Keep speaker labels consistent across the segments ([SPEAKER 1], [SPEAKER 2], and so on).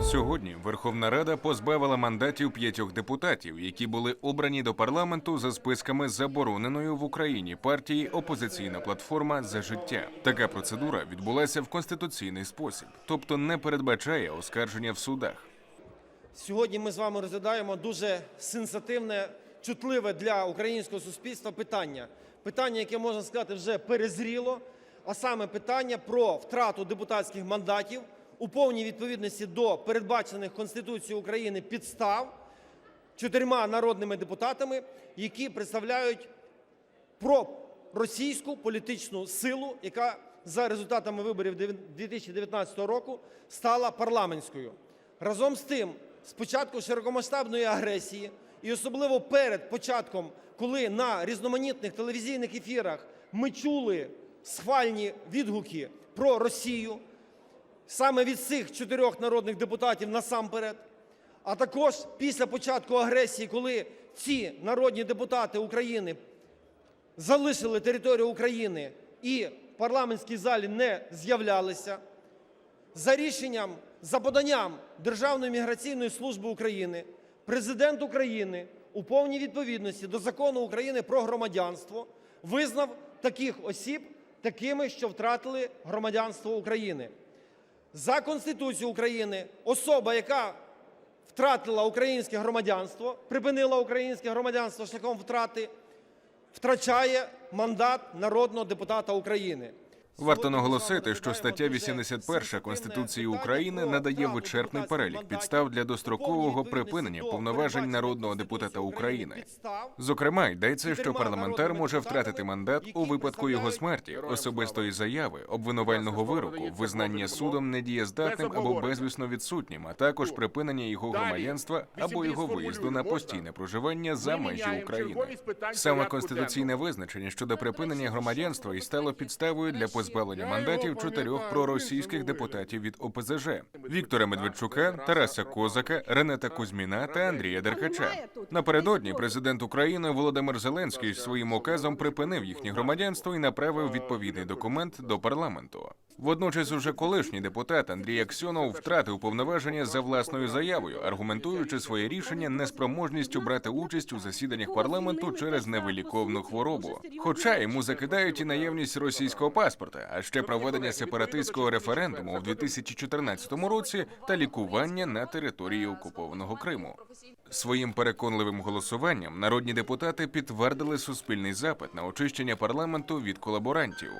[SPEAKER 1] Сьогодні Верховна Рада позбавила мандатів п'ятьох депутатів, які були обрані до парламенту за списками забороненої в Україні партії Опозиційна платформа за життя. Така процедура відбулася в конституційний спосіб, тобто не передбачає оскарження в судах.
[SPEAKER 2] Сьогодні ми з вами розглядаємо дуже сенситивне, чутливе для українського суспільства питання. Питання, яке можна сказати, вже перезріло, а саме питання про втрату депутатських мандатів у повній відповідності до передбачених Конституцією України підстав чотирма народними депутатами, які представляють проросійську політичну силу, яка за результатами виборів 2019 року стала парламентською. Разом з тим, з початку широкомасштабної агресії, і особливо перед початком, коли на різноманітних телевізійних ефірах ми чули схвальні відгуки про Росію, саме від цих чотирьох народних депутатів насамперед, а також після початку агресії, коли ці народні депутати України залишили територію України і в парламентській залі не з'являлися, за рішенням, за поданням Державної міграційної служби України, президент України у повній відповідності до закону України про громадянство визнав таких осіб такими, що втратили громадянство України. За Конституцією України особа, яка втратила українське громадянство, припинила українське громадянство шляхом втрати, втрачає мандат народного депутата України.
[SPEAKER 1] Варто наголосити, що стаття 81 Конституції України надає вичерпний перелік підстав для дострокового припинення повноважень народного депутата України. Зокрема, йдеться, що парламентар може втратити мандат у випадку його смерті, особистої заяви, обвинувального вироку, визнання судом недієздатним або безвісно відсутнім, а також припинення його громадянства або його виїзду на постійне проживання за межі України. Саме конституційне визначення щодо припинення громадянства і стало підставою для позбавлення мандатів чотирьох проросійських депутатів від ОПЗЖ: Віктора Медведчука, Тараса Козака, Ренета Кузьміна та Андрія Деркача. Напередодні президент України Володимир Зеленський своїм указом припинив їхнє громадянство і направив відповідний документ до парламенту. Водночас, уже колишній депутат Андрій Аксьонов втратив повноваження за власною заявою, аргументуючи своє рішення неспроможністю брати участь у засіданнях парламенту через невиліковну хворобу. Хоча йому закидають і наявність російського паспорта, а ще проведення сепаратистського референдуму у 2014 році та лікування на території окупованого Криму. Своїм переконливим голосуванням народні депутати підтвердили суспільний запит на очищення парламенту від колаборантів.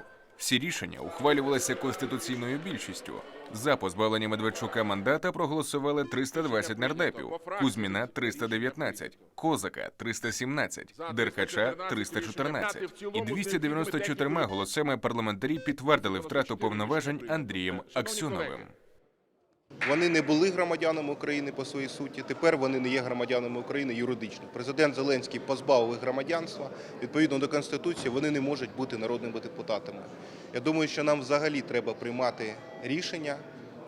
[SPEAKER 1] Всі рішення ухвалювалися конституційною більшістю. За позбавлення Медведчука мандата проголосували 320 нардепів, Кузьміна 319, Козака 317, Деркача 314. І 294 голосами парламентарі підтвердили втрату повноважень Андрієм Аксьоновим.
[SPEAKER 3] Вони не були громадянами України по своїй суті. Тепер вони не є громадянами України юридично. Президент Зеленський позбавив їх громадянства. Відповідно до конституції, вони не можуть бути народними депутатами. Я думаю, що нам взагалі треба приймати рішення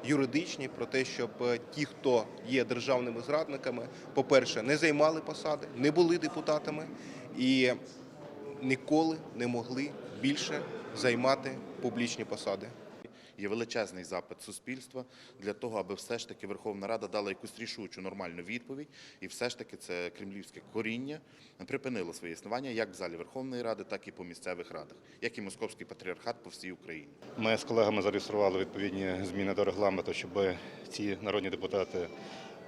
[SPEAKER 3] юридичні про те, щоб е, ті, хто є державними зрадниками, по-перше, не займали посади, не були депутатами і ніколи не могли більше займати публічні посади.
[SPEAKER 4] Є величезний запит суспільства для того, аби все ж таки Верховна Рада дала якусь рішучу нормальну відповідь, і все ж таки це кремлівське коріння припинило своє існування як в залі Верховної Ради, так і по місцевих радах, як і московський патріархат по всій Україні.
[SPEAKER 5] Ми з колегами зареєстрували відповідні зміни до регламенту, щоб ці народні депутати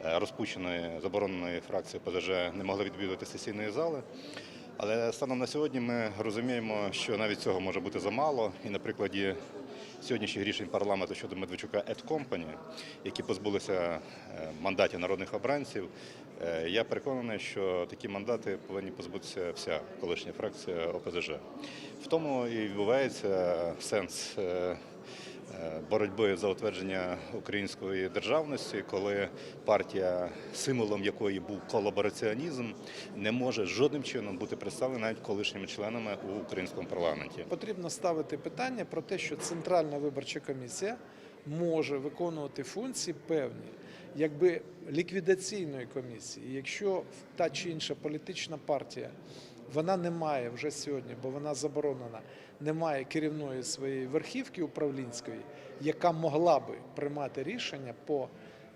[SPEAKER 5] е, розпущеної забороненої фракції ПЗЖ не могли відвідувати сесійної зали. Але станом на сьогодні ми розуміємо, що навіть цього може бути замало. І на прикладі сьогоднішніх рішень парламенту щодо Медведчука Ед Компані, які позбулися е, мандатів народних обранців, е, я переконаний, що такі мандати повинні позбутися вся колишня фракція ОПЗЖ. В тому і відбувається сенс. Боротьби за утвердження української державності, коли партія, символом якої був колабораціонізм, не може жодним чином бути представлена навіть колишніми членами у українському парламенті.
[SPEAKER 6] Потрібно ставити питання про те, що Центральна виборча комісія може виконувати функції певні, якби ліквідаційної комісії. Якщо та чи інша політична партія вона не має вже сьогодні, бо вона заборонена, не має керівної своєї верхівки управлінської, яка могла би приймати рішення по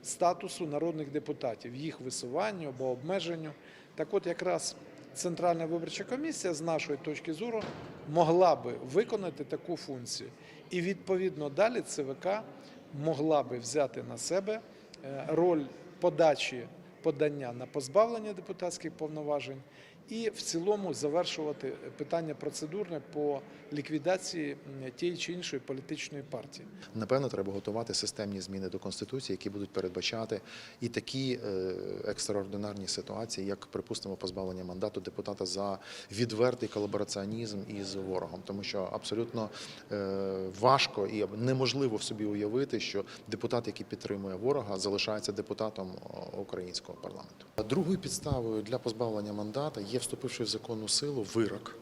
[SPEAKER 6] статусу народних депутатів, їх висуванню або обмеженню. Так от якраз Центральна виборча комісія, з нашої точки зору, могла би виконати таку функцію. І відповідно далі ЦВК могла би взяти на себе е, роль подачі подання на позбавлення депутатських повноважень і в цілому завершувати питання процедурне по ліквідації тієї чи іншої політичної партії.
[SPEAKER 7] Напевно, треба готувати системні зміни до конституції, які будуть передбачати і такі е, екстраординарні ситуації, як припустимо позбавлення мандату депутата за відвертий колабораціонізм із ворогом, тому що абсолютно е, важко і неможливо собі уявити, що депутат, який підтримує ворога, залишається депутатом українського парламенту. Другою підставою для позбавлення мандата є вступивши в законну силу вирок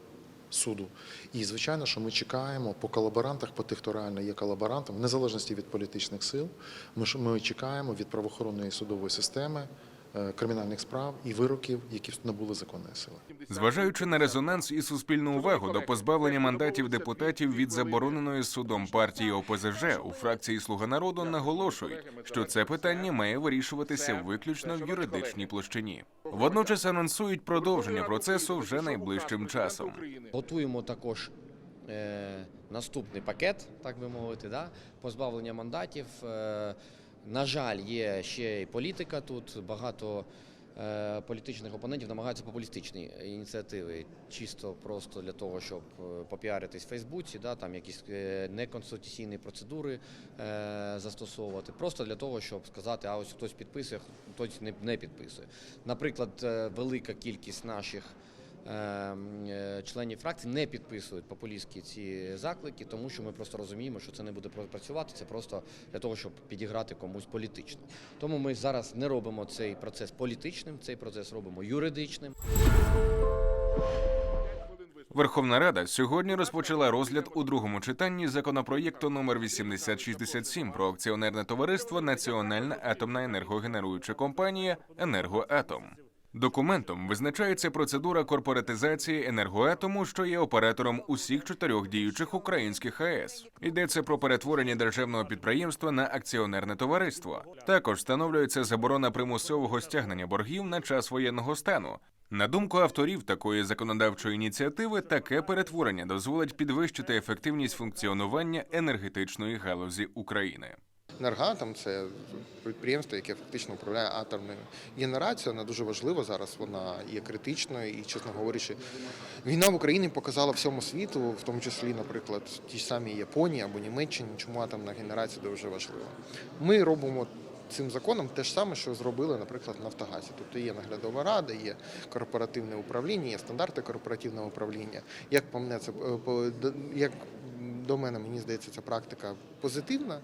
[SPEAKER 7] суду. І звичайно, що ми чекаємо по колаборантах, по тих, хто реально є колаборантом, в незалежності від політичних сил. Ми ми чекаємо від правоохоронної судової системи кримінальних справ і вироків, які набули законної сили.
[SPEAKER 1] Зважаючи на резонанс і суспільну увагу до позбавлення мандатів депутатів від забороненої судом партії ОПЗЖ у фракції Слуга народу наголошують, що це питання має вирішуватися виключно в юридичній площині. Водночас анонсують продовження процесу вже найближчим часом.
[SPEAKER 8] Готуємо також е, наступний пакет, так би мовити, да? позбавлення мандатів. На жаль, є ще й політика тут. Багато е, політичних опонентів намагаються популістичні ініціативи, чисто просто для того, щоб е, попіаритись в Фейсбуці, да? там якісь е, неконституційні процедури застосовувати, просто для того, щоб сказати, а ось хтось підписує, хтось не, підписує. Наприклад, велика кількість наших членів фракції не підписують популістські ці заклики, тому що ми просто розуміємо, що це не буде працювати. Це просто для того, щоб підіграти комусь політично. Тому ми зараз не робимо цей процес політичним, цей процес робимо юридичним.
[SPEAKER 1] Верховна Рада сьогодні розпочала розгляд у другому читанні законопроєкту номер 8067 про акціонерне товариство Національна атомна енергогенеруюча компанія Енергоатом. Документом визначається процедура корпоратизації енергоатому, що є оператором усіх чотирьох діючих українських АЕС. Йдеться про перетворення державного підприємства на акціонерне товариство. Також встановлюється заборона примусового стягнення боргів на час воєнного стану. На думку авторів такої законодавчої ініціативи, таке перетворення дозволить підвищити ефективність функціонування енергетичної галузі України.
[SPEAKER 3] Енергоатом це підприємство, яке фактично управляє атомною генерацією. Вона дуже важлива зараз. Вона є критичною і, чесно говорячи, війна в Україні показала всьому світу, в тому числі, наприклад, ті ж самі Японії або Німеччині, чому атомна генерація дуже важлива. Ми робимо. Цим законом те ж саме, що зробили, наприклад, Нафтогазі. Тобто є наглядова рада, є корпоративне управління, є стандарти корпоративного управління. Як по мене це е, як до мене, мені здається, ця практика позитивна.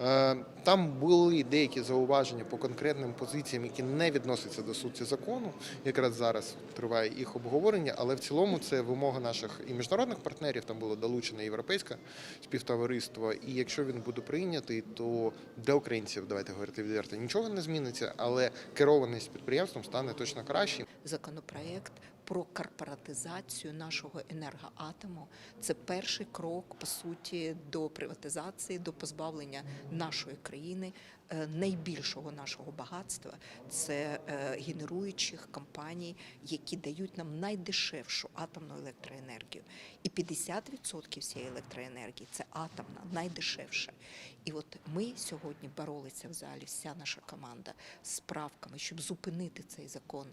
[SPEAKER 3] Е, Там були деякі зауваження по конкретним позиціям, які не відносяться до суті закону. Якраз зараз триває їх обговорення, але в цілому це вимога наших і міжнародних партнерів. Там було долучено європейське співтовариство. І якщо він буде прийнятий, то для українців, давайте говорити відверто, нічого не зміниться, але керованість підприємством стане точно краще.
[SPEAKER 9] законопроект про корпоратизацію нашого енергоатому. Це перший крок, по суті, до приватизації, до позбавлення нашої країни е, найбільшого нашого багатства. Це е, генеруючих компаній, які дають нам найдешевшу атомну електроенергію. І 50% всієї електроенергії це атомна, найдешевша. І от ми сьогодні боролися в залі, вся наша команда з правками, щоб зупинити цей закон.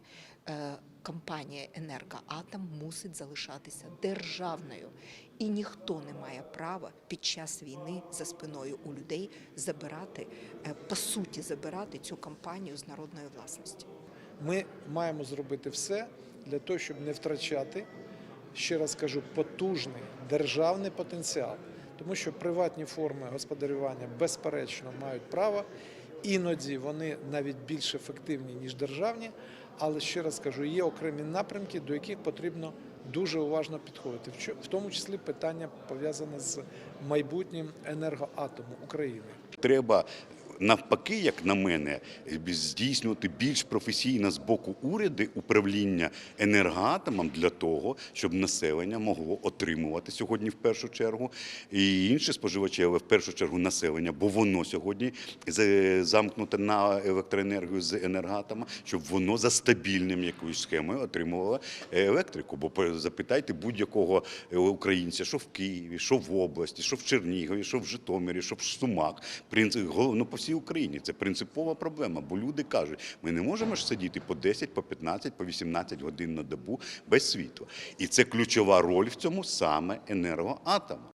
[SPEAKER 9] Е, Компанія Енергоатом мусить залишатися державною, і ніхто не має права під час війни за спиною у людей забирати, е, по суті, забирати цю компанію з народної власності.
[SPEAKER 6] Ми маємо зробити все для того, щоб не втрачати, ще раз кажу, потужний державний потенціал. Тому що приватні форми господарювання безперечно мають право. Іноді вони навіть більш ефективні, ніж державні. Але ще раз кажу, є окремі напрямки, до яких потрібно дуже уважно підходити. В тому числі питання пов'язане з майбутнім енергоатому України.
[SPEAKER 4] Треба
[SPEAKER 10] навпаки, як на мене, здійснювати більш професійно з боку уряду управління енергоатомом для того, щоб населення могло отримувати сьогодні в першу чергу і інші споживачі, але в першу чергу населення, бо воно сьогодні замкнуте на електроенергію з енергоатома, щоб воно за стабільним якоюсь схемою отримувало електрику. Бо запитайте будь-якого е, українця, що в Києві, що в області, що в Чернігові, що в Житомирі, що в Сумах, принцип, ну, по всій Україні. Це принципова проблема, бо люди кажуть, ми не можемо ж сидіти по 10, по 15, по 18 годин на добу без світла. І це ключова роль в цьому саме енергоатома.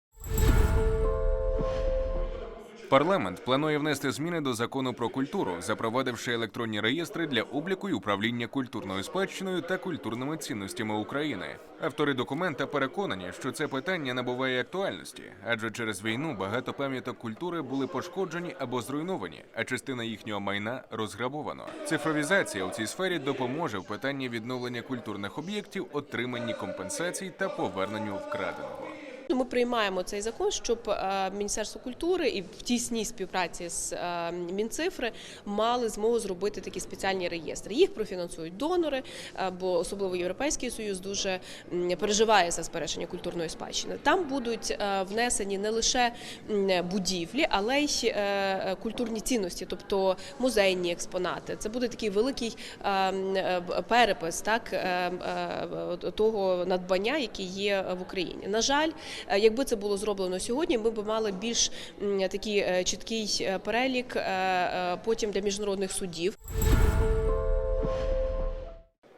[SPEAKER 1] Парламент планує внести зміни до закону про культуру, запровадивши електронні реєстри для обліку і управління культурною спадщиною та культурними цінностями України. Автори документа переконані, що це питання набуває актуальності, адже через війну багато пам'яток культури були пошкоджені або зруйновані, а частина їхнього майна розграбовано. Цифровізація у цій сфері допоможе в питанні відновлення культурних об'єктів, отриманні компенсацій та поверненню вкраденого.
[SPEAKER 11] Ми приймаємо цей закон, щоб е, Міністерство культури і в тісній співпраці з е, Мінцифри мали змогу зробити такі спеціальні реєстри. Їх профінансують донори, е, бо особливо Європейський Союз дуже переживає за збереження культурної спадщини. Там будуть внесені не лише будівлі, але й культурні цінності, тобто музейні експонати. Це буде такий великий перепис так того надбання, яке є в Україні. На жаль, якби це було зроблено сьогодні, ми б мали більш такий е, чіткий е, перелік е, е, потім для міжнародних судів.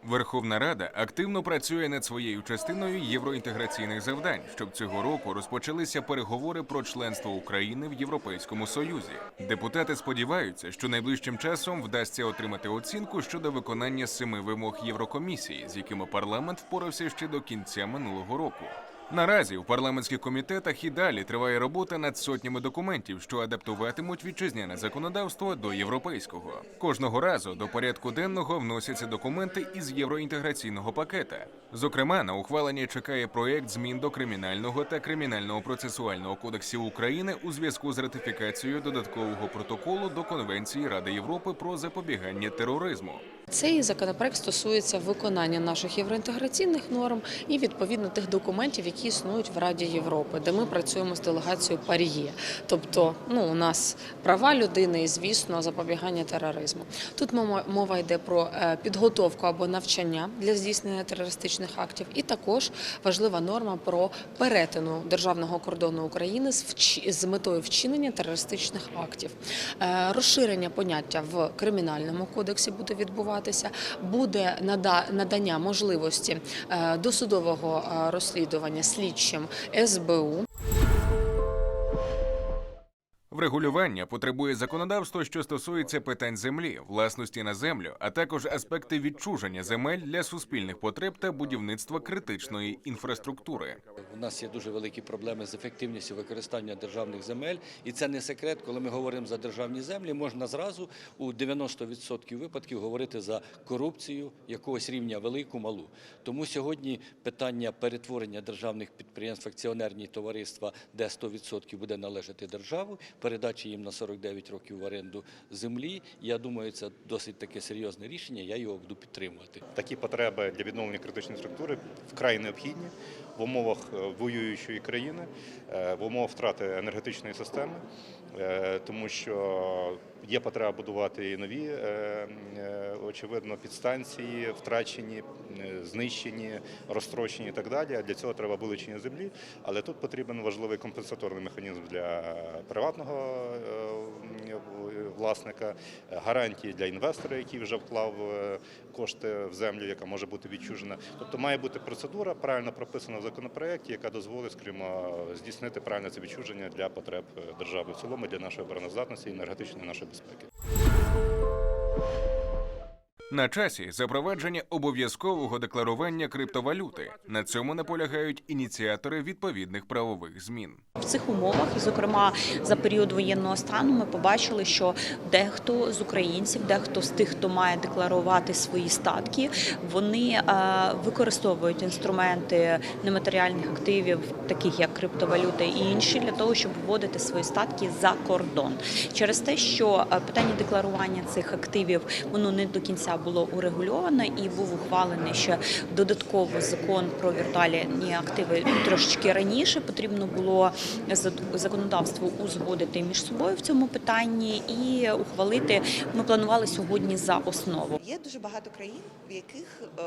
[SPEAKER 1] Верховна Рада активно працює над своєю частиною євроінтеграційних завдань, щоб цього року розпочалися переговори про членство України в Європейському Союзі. Депутати сподіваються, що найближчим часом вдасться отримати оцінку щодо виконання семи вимог Єврокомісії, з якими парламент впорався ще до кінця минулого року. Наразі в парламентських комітетах і далі триває робота над сотнями документів, що адаптуватимуть вітчизняне законодавство до європейського. Кожного разу до порядку денного вносяться документи із євроінтеграційного пакета. Зокрема, на ухвалення чекає проект змін до кримінального та кримінального процесуального кодексів України у зв'язку з ратифікацією додаткового протоколу до Конвенції Ради Європи про запобігання тероризму.
[SPEAKER 12] Цей законопроект стосується виконання наших євроінтеграційних норм і відповідно тих документів, які існують в Раді Європи, де ми працюємо з делегацією Пар'є. Тобто, ну у нас права людини і звісно запобігання тероризму. Тут мова- йде про е, підготовку або навчання для здійснення терористичних актів, і також важлива норма про перетину державного кордону України з метою вчинення терористичних актів. Е, Розширення поняття в кримінальному кодексі буде відбуватися. Буде нада- надання можливості е, досудового е, розслідування слідчим СБУ.
[SPEAKER 1] Врегулювання потребує законодавство, що стосується питань землі, власності на землю, а також аспекти відчуження земель для суспільних потреб та будівництва критичної інфраструктури.
[SPEAKER 13] У нас є дуже великі проблеми з ефективністю використання державних земель, і це не секрет. Коли ми говоримо за державні землі, можна зразу у 90% випадків говорити за корупцію якогось рівня велику, малу. Тому сьогодні питання перетворення державних підприємств акціонерні товариства, де 100% буде належати державу, передачі їм на 49 років в оренду землі. Я думаю, це досить таке серйозне рішення. Я його буду підтримувати.
[SPEAKER 5] Такі потреби для відновлення критичної структури вкрай необхідні в умовах е, воюючої країни, е, в умовах втрати енергетичної системи, е, тому що є потреба будувати і нові, е, е, очевидно, підстанції, втрачені, е, знищені, розтрощені і так далі. Для цього треба вилучення землі. Але тут потрібен важливий компенсаторний механізм для приватного власника, гарантії для інвестора, який вже вклав кошти в землю, яка може бути відчужена. Тобто має бути процедура, правильно прописана в законопроекті, яка дозволить, скажімо, здійснити правильне це відчуження для потреб держави в цілому, для нашої обороноздатності енергетичної нашої Danke.
[SPEAKER 1] На часі запровадження обов'язкового декларування криптовалюти. На цьому наполягають ініціатори відповідних правових змін.
[SPEAKER 14] В цих умовах, зокрема за період воєнного стану, ми побачили, що дехто з українців, дехто з тих, хто має декларувати свої статки, вони е, використовують інструменти нематеріальних активів, таких як криптовалюта і інші, для того, щоб вводити свої статки за кордон. Через те, що е, питання декларування цих активів воно не до кінця було урегульовано і був ухвалений ще додатково закон про віртуальні активи трошечки раніше. Потрібно було за- законодавство узгодити між собою в цьому питанні і ухвалити. Ми планували сьогодні за основу.
[SPEAKER 15] Є дуже багато країн, в яких е,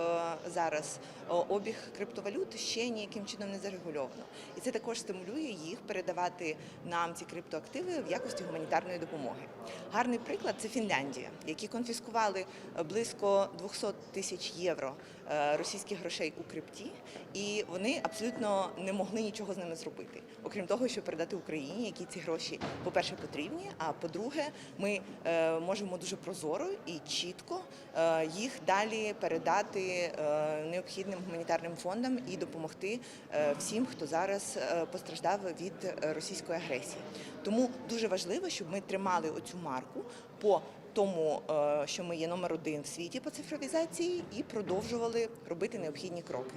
[SPEAKER 15] зараз е, обіг криптовалют ще ніяким чином не зарегульовано, і це також стимулює їх передавати нам ці криптоактиви в якості гуманітарної допомоги. Гарний приклад це Фінляндія, які конфіскували е, близько 200 тисяч євро е, російських грошей у крипті, і вони абсолютно не могли нічого з ними зробити, окрім того, щоб передати Україні, які ці гроші, по-перше, потрібні. А по-друге, ми е, можемо дуже прозоро і чітко е, їх далі передати необхідним гуманітарним фондам і допомогти всім, хто зараз постраждав від російської агресії. Тому дуже важливо, щоб ми тримали оцю марку по тому, е, що ми є номер один в світі по цифровізації, і продовжували робити необхідні кроки.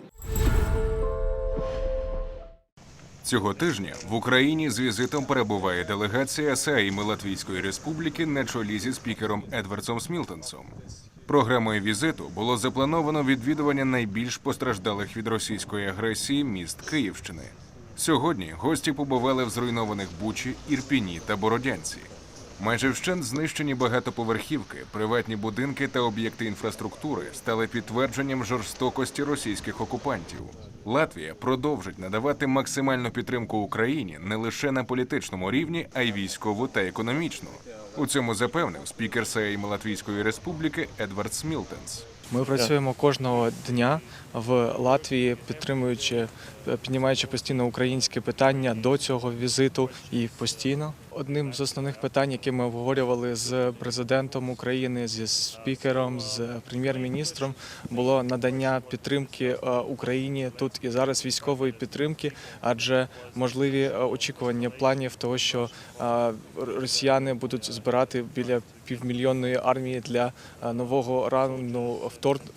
[SPEAKER 1] Цього тижня в Україні з візитом перебуває делегація Сейми Латвійської Республіки на чолі зі спікером Едвардсом Смілтенсом. Програмою візиту було заплановано відвідування найбільш постраждалих від російської агресії міст Київщини. Сьогодні гості побували в зруйнованих Бучі, Ірпіні та Бородянці. Майже вщент знищені багатоповерхівки, приватні будинки та об'єкти інфраструктури стали підтвердженням жорстокості російських окупантів. Латвія продовжить надавати максимальну підтримку Україні не лише на політичному рівні, а й військову та економічну. У цьому запевнив спікер Сейму Латвійської Республіки Едвард Смілтенс.
[SPEAKER 16] Ми працюємо кожного дня в Латвії, підтримуючи, піднімаючи постійно українське питання до цього візиту і постійно. Одним з основних питань, які ми обговорювали з президентом України, зі спікером, з прем'єр-міністром, було надання підтримки е, Україні тут і зараз військової підтримки, адже можливі е, очікування планів того, що е, росіяни будуть збирати біля півмільйонної армії для е, нового рану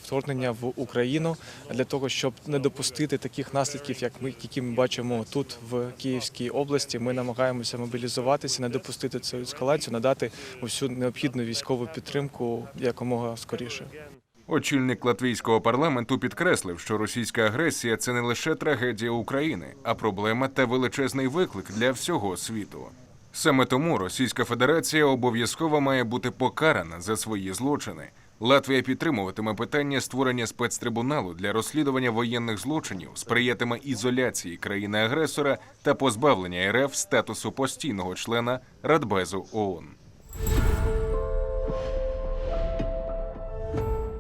[SPEAKER 16] вторгнення в Україну для того, щоб не допустити таких наслідків, як ми, які ми бачимо тут в Київській області. Ми намагаємося мобілізуватися, не допустити цю ескалацію, надати усю необхідну військову підтримку якомога скоріше.
[SPEAKER 1] Очільник латвійського парламенту підкреслив, що російська агресія це не лише трагедія України, а проблема та величезний виклик для всього світу. Саме тому Російська Федерація обов'язково має бути покарана за свої злочини. Латвія підтримуватиме питання створення спецтрибуналу для розслідування воєнних злочинів, сприятиме ізоляції країни-агресора та позбавлення РФ статусу постійного члена Радбезу ООН.